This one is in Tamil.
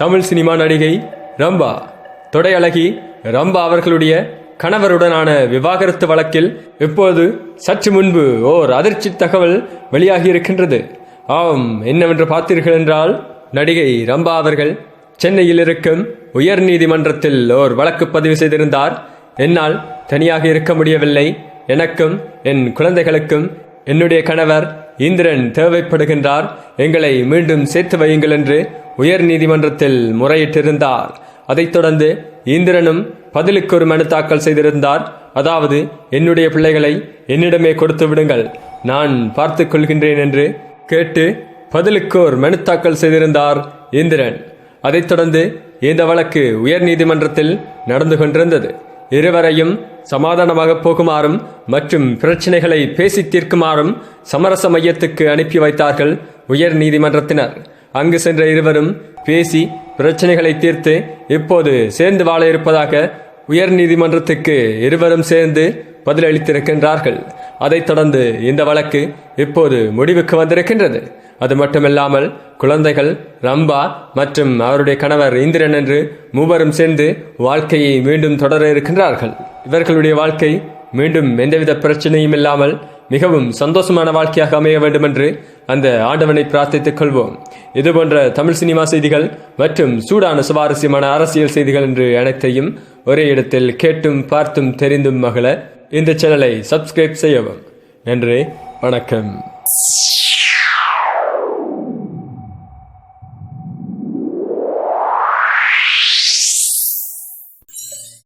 தமிழ் சினிமா நடிகை ரம்பா. தொடை அழகி ரம்பா அவர்களுடைய கணவருடனான விவாகரத்து வழக்கில் இப்போது சற்று முன்பு ஓர் அதிர்ச்சி தகவல் வெளியாகி இருக்கின்றது ஆம் என்னவென்று பார்த்தீர்கள் என்றால் நடிகை ரம்பா அவர்கள் சென்னையில் இருக்கும் உயர் நீதிமன்றத்தில் ஓர் வழக்கு பதிவு செய்திருந்தார். என்னால் தனியாக இருக்க முடியவில்லை. எனக்கும் என் குழந்தைகளுக்கும் என்னுடைய கணவர் இந்திரன் தேவைப்படுகின்றார். எங்களை மீண்டும் சேர்த்து வையுங்கள் என்று உயர் நீதிமன்றத்தில் முறையிட்டிருந்தார். அதைத் தொடர்ந்து இந்திரனும் பதிலுக்கு ஒரு மனு தாக்கல் செய்திருந்தார். அதாவது என்னுடைய பிள்ளைகளை என்னிடமே கொடுத்து விடுங்கள். நான் பார்த்து கொள்கின்றேன் என்று கேட்டு பதிலுக்கு ஒரு மனு தாக்கல் செய்திருந்தார் இந்திரன். அதைத் தொடர்ந்து இந்த வழக்கு உயர் நீதிமன்றத்தில் நடந்து கொண்டிருந்தது. இருவரையும் சமாதானமாக போகுமாறும் மற்றும் பிரச்சனைகளை பேசி தீர்க்குமாறும் சமரச மையத்துக்கு அனுப்பி வைத்தார்கள் உயர் நீதிமன்றத்தினர். அங்கு சென்ற இருவரும் பேசி பிரச்சனைகளை தீர்த்து இப்போது சேர்ந்து வாழ இருப்பதாக உயர் நீதிமன்றத்துக்கு இருவரும் சேர்ந்து பதிலளித்திருக்கின்றார்கள். அதைத் தொடர்ந்து இந்த வழக்கு இப்போது முடிவுக்கு வந்திருக்கின்றது. அது மட்டுமில்லாமல் குழந்தைகள் ரம்பா மற்றும் அவருடைய கணவர் இந்திரன் என்று மூவரும் சேர்ந்து வாழ்க்கையை மீண்டும் தொடர இருக்கின்றார்கள். இவர்களுடைய வாழ்க்கை மீண்டும் எந்தவித பிரச்சனையும் இல்லாமல் மிகவும் சந்தோஷமான வாழ்க்கையாக அமைய வேண்டும் என்று அந்த ஆண்டவனை பிரார்த்தித்துக் கொள்வோம். இதுபோன்ற தமிழ் சினிமா செய்திகள் மற்றும் சூடான சுவாரஸ்யமான அரசியல் செய்திகள் என்று அனைத்தையும் ஒரே இடத்தில் கேட்டும் பார்த்தும் தெரிந்தும் மகள இந்த சேனலை சப்ஸ்கிரைப் செய்யவும். நன்றி வணக்கம்.